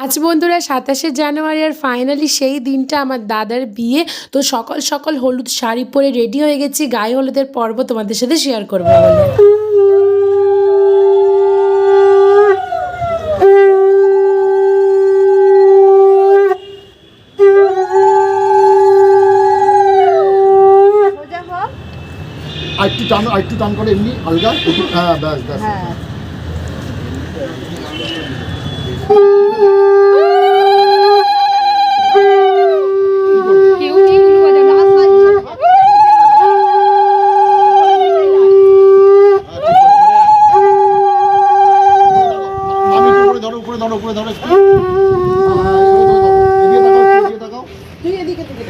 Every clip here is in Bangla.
আজ বন্ধুরা সাতাশে জানুয়ারি আর ফাইনালি সেই দিনটা আমার দাদার বিয়ে। তো সকাল সকাল হলুদ শাড়ি পরে রেডি হয়ে গেছি। গায়ে হলুদের পর্ব তোমাদের সাথে শেয়ার করব একটু টান আর একটু টান করে এমনি একটু হ্যাঁ ব্যাস ব্যাস হ্যাঁ কেউ এইগুলো বাজাও না আস্তে আমি একটু উপরে ধরো উপরে ধরো উপরে ধরো একটু। হ্যাঁ,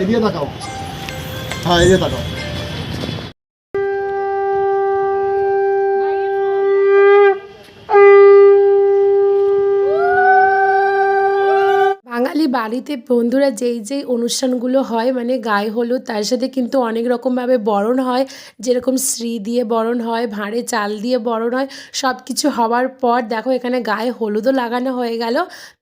এদিকে তাকাও, হ্যাঁ এদিকে তাকাও বাঙালি বাড়িতে বন্ধুরা যেই যেই অনুষ্ঠানগুলো হয় মানে গায়ে হলুদ, তার সাথে কিন্তু অনেক রকমভাবে বরণ হয়। যেরকম শ্রী দিয়ে বরণ হয়, ভাঁড়ে চাল দিয়ে বরণ হয় সব কিছু হওয়ার পর দেখো এখানে গায়ে হলুদও লাগানো হয়ে গেল।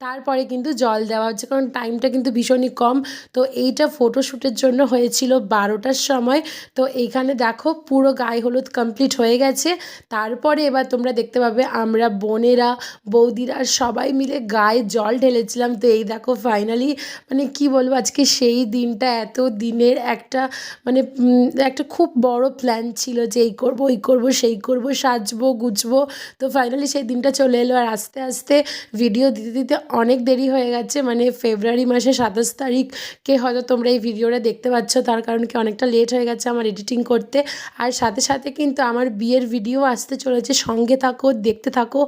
তারপরে কিন্তু জল দেওয়া হচ্ছে, কারণ টাইমটা কিন্তু ভীষণই কম। তো এইটা ফটোশ্যুটের জন্য হয়েছিল বারোটার সময়। তো এইখানে দেখো পুরো গায়ে হলুদ কমপ্লিট হয়ে গেছে। তারপরে এবার তোমরা দেখতে পাবে আমরা বোনেরা, বৌদিরা সবাই মিলে গায়ে জল ঢেলেছিলাম। তো এই দেখো ফাইনালি মানে কি বলব, আজকে সেই দিনটা, এত দিনের একটা মানে একটা খুব বড় প্ল্যান ছিল যে এই করব, ওই করব, সেই করব, সাজবো গুছবো তো ফাইনালি সেই দিনটা চলে এলো। আর আস্তে আস্তে ভিডিও দিতে দিতে অনেক দেরি হয়ে গেছে। মানে ফেব্রুয়ারি মাসে সাতাশ তারিখকে হয়তো তোমরা এই ভিডিওটা দেখতে পাচ্ছ। তার কারণ কি অনেকটা লেট হয়ে গেছে আমার এডিটিং করতে। আর সাথে সাথে কিন্তু আমার বিয়ের ভিডিও আসতে চলেছে। সঙ্গে থাকো, দেখতে থাকো।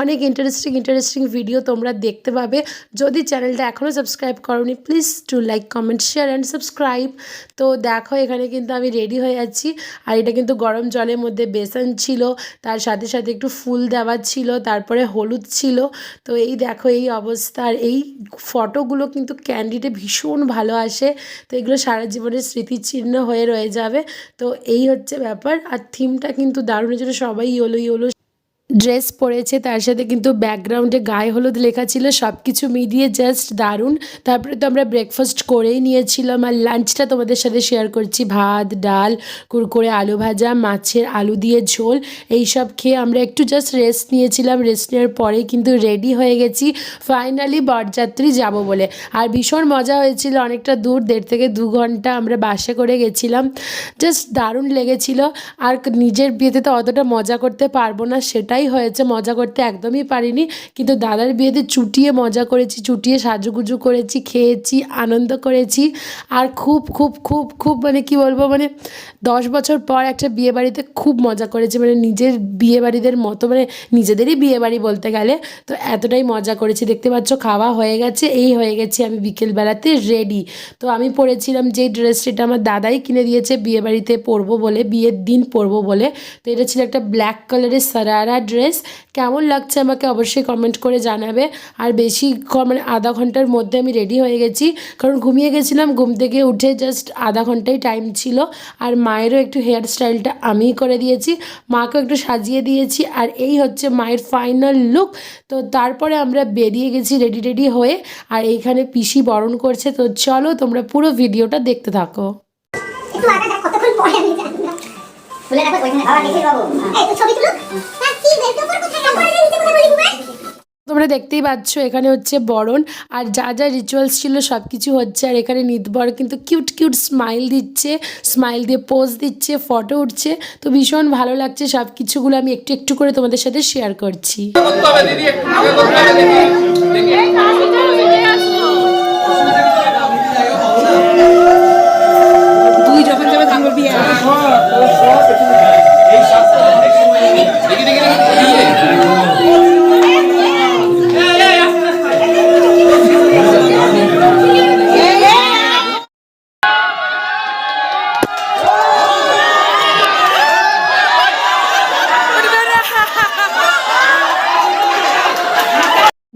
অনেক ইন্টারেস্টিং ইন্টারেস্টিং ভিডিও তোমরা দেখতে পাবে। যদি চ্যানেলটা এখনও সাবস্ক্রাইব করোনি please to like comment share and subscribe তো দেখো, এখানে কিন্তু আমি রেডি হয়ে যাচ্ছি আর এটা কিন্তু গরম জলের মধ্যে বেসন ছিল, তার সাথে সাথে একটু ফুল দেওয়া ছিল, তারপরে হলুদ ছিল। তো এই দেখো, এই অবস্থা। আর এই ফটোগুলো কিন্তু ক্যান্ডিডে ভীষণ ভালো আসে। তো এগুলো সারা জীবনের স্মৃতিচিহ্ন হয়ে রয়ে যাবে। তো এই হচ্ছে ব্যাপার। আর থিমটা কিন্তু দারুণ জন্য সবাই ইয়োলো ইয়োলো ড্রেস পরেছে, তার সাথে কিন্তু ব্যাকগ্রাউন্ডে গায়ে হলুদ লেখা ছিল সব কিছু মিলিয়ে জাস্ট দারুণ। তারপরে তো আমরা ব্রেকফাস্ট করেই নিয়েছিলাম আর লাঞ্চটা তোমাদের সাথে শেয়ার করছি। ভাত, ডাল, কুরকুরে, আলু ভাজা, মাছের আলু দিয়ে ঝোল এই সব খেয়ে আমরা একটু জাস্ট রেস্ট নিয়েছিলাম। রেস্ট নেওয়ার পরেই কিন্তু রেডি হয়ে গেছি। ফাইনালি বরযাত্রী যাব বলে। আর ভীষণ মজা হয়েছিল, অনেকটা দূর, দেড় থেকে দু ঘণ্টা আমরা বাসে করে গেছিলাম। জাস্ট দারুণ লেগেছিল। আর নিজের বিয়েতে তো অতটা মজা করতে পারব না, সেটাই হয়েছে, মজা করতে একদমই পারিনি। কিন্তু দাদার বিয়েতে চুটিয়ে মজা করেছি, চুটিয়ে সাজুগুজু করেছি, খেয়েছি, আনন্দ করেছি। আর খুব খুব খুব খুব মানে কি বলব মানে দশ বছর পর একটা বিয়ে বাড়িতে খুব মজা করেছি। মানে নিজের বিয়ে বাড়িদের মতো মানে নিজেদেরই বিয়ে বাড়ি বলতে গেলে। তো এতটাই মজা করেছি। দেখতে পাচ্ছ, খাওয়া হয়ে গেছে, এই হয়ে গেছি আমি বিকেলবেলাতে রেডি তো আমি পরেছিলাম যেই ড্রেসটা এটা আমার দাদাই কিনে দিয়েছে বিয়ে বাড়িতে পরবো বলে, বিয়ের দিন পরবো বলে। তো এটা ছিল একটা ব্ল্যাক কালারের সারারা ড্রেস কেমন লাগছে আমাকে অবশ্যই কমেন্ট করে জানাবে। আর বেশি মানে আধা ঘণ্টার মধ্যে আমি রেডি হয়ে গেছি। কারণ ঘুমিয়ে গেছিলাম, ঘুম থেকে উঠে জাস্ট আধা ঘন্টাই টাইম ছিল। আর মায়েরও একটু হেয়ার স্টাইলটা আমিই করে দিয়েছি। মাকেও একটু সাজিয়ে দিয়েছি। আর এই হচ্ছে মায়ের ফাইনাল লুক তো তারপরে আমরা বেরিয়ে গেছি রেডি রেডি হয়ে। আর এইখানে পিসি বরণ করছে। তো চলো তোমরা পুরো ভিডিওটা দেখতে থাকো। কতক্ষণ পরে আমি রাখো ওইখানে বাবা দেখে বাবু। এই তো ছবি তুলো হ্যাঁ কি কোথায়? কাপড় বলি তোমরা দেখতেই পাচ্ছ এখানে হচ্ছে বরণ। আর যা যা রিচুয়ালস ছিল সব কিছু হচ্ছে। আর এখানে নিতবর কিন্তু কিউট কিউট স্মাইল দিচ্ছে। স্মাইল দিয়ে পোজ দিচ্ছে ফটো উঠছে। তো ভীষণ ভালো লাগছে। সব কিছুগুলো আমি একটু একটু করে তোমাদের সাথে শেয়ার করছি।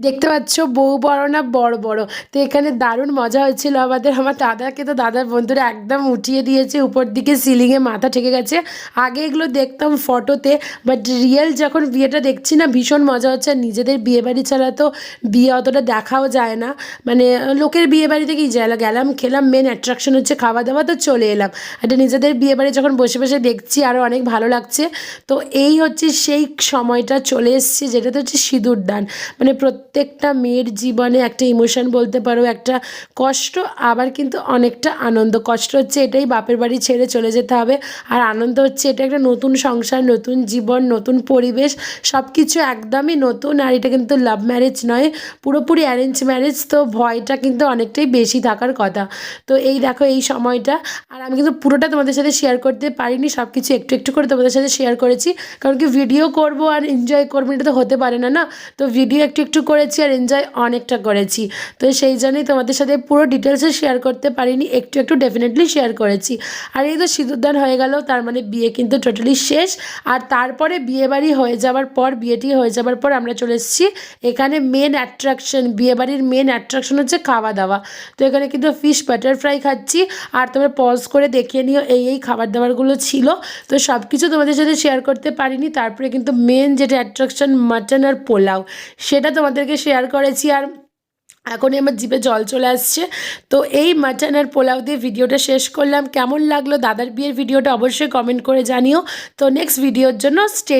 দেখতে পাচ্ছ? বউ বড় না বড় বড়। তো এখানে দারুণ মজা হয়েছিল আমাদের। আমার দাদাকে তো দাদার বন্ধুরা একদম উঠিয়ে দিয়েছে। উপর দিকে সিলিংয়ে মাথা ঠেকে গেছে। আগে এগুলো দেখতাম ফটোতে বাট রিয়েল যখন বিয়েটা দেখছি না, ভীষণ মজা হচ্ছে। আর নিজেদের বিয়ে বাড়ি ছাড়া তো বিয়ে অতটা দেখাও যায় না। মানে লোকের বিয়ে কি যায়। গেলাম, খেলাম মেন অ্যাট্রাকশন হচ্ছে খাওয়া দাওয়া তো চলে এলাম। এটা নিজেদের বিয়ে বাড়ি যখন বসে বসে দেখছি আরও অনেক ভালো লাগছে। তো এই হচ্ছে সেই সময়টা চলে এসছে, যেটাতে হচ্ছে সিঁদুর দান মানে প্রত্যেকটা মেয়ের জীবনে একটা ইমোশন বলতে পারো, একটা কষ্ট, আবার কিন্তু অনেকটা আনন্দ। কষ্ট হচ্ছে এটাই বাপের বাড়ি ছেড়ে চলে যেতে হবে, আর আনন্দ হচ্ছে এটা একটা নতুন সংসার, নতুন জীবন, নতুন পরিবেশ সব কিছু একদমই নতুন, আর এটা কিন্তু লাভ ম্যারেজ নয়, পুরোপুরি অ্যারেঞ্জ ম্যারেজ তো ভয়টা কিন্তু অনেকটাই বেশি থাকার কথা। তো এই দেখো এই সময়টা, আর আমি কিন্তু পুরোটা তোমাদের সাথে শেয়ার করতে পারিনি সব কিছু একটু একটু করে তোমাদের সাথে শেয়ার করেছি, কারণ কি ভিডিও করব আর এনজয় করব, এটা তো হতে পারে না না? তো ভিডিও একটু একটু করেছি আর এনজয় অনেকটা করেছি। তো সেই জন্যই তোমাদের সাথে পুরো ডিটেলসে শেয়ার করতে পারিনি, একটু একটু ডেফিনেটলি শেয়ার করেছি। আর এই তো সিঁদুরদান হয়ে গেল, তার মানে বিয়ে কিন্তু টোটালি শেষ। আর তারপরে বিয়েবাড়ি হয়ে যাওয়ার পর, বিয়েটি হয়ে যাওয়ার পর আমরা চলে এসেছি এখানে মেন অ্যাট্রাকশন বিয়েবাড়ির মেন অ্যাট্রাকশন হচ্ছে খাওয়া দাওয়া তো এখানে কিন্তু ফিশ বাটার ফ্রাই খাচ্ছি। আর তোমরা পজ করে দেখিয়ে নিও, এই এই খাবার দাবারগুলো ছিল। তো সব কিছু তোমাদের সাথে শেয়ার করতে পারিনি, তারপরে কিন্তু মেন যেটা অ্যাট্রাকশন মাটন আর পোলাও, সেটা তোমাদেরকে শেয়ার করেছি আর এখনই আমার জিপে জল চলে আসছে। তো এই মাটন আর পোলাও দিয়ে ভিডিওটা শেষ করলাম। কেমন লাগল দাদার বিয়ের ভিডিওটা অবশ্যই কমেন্ট করে জানিও। তো নেক্সট ভিডিওর জন্য স্টে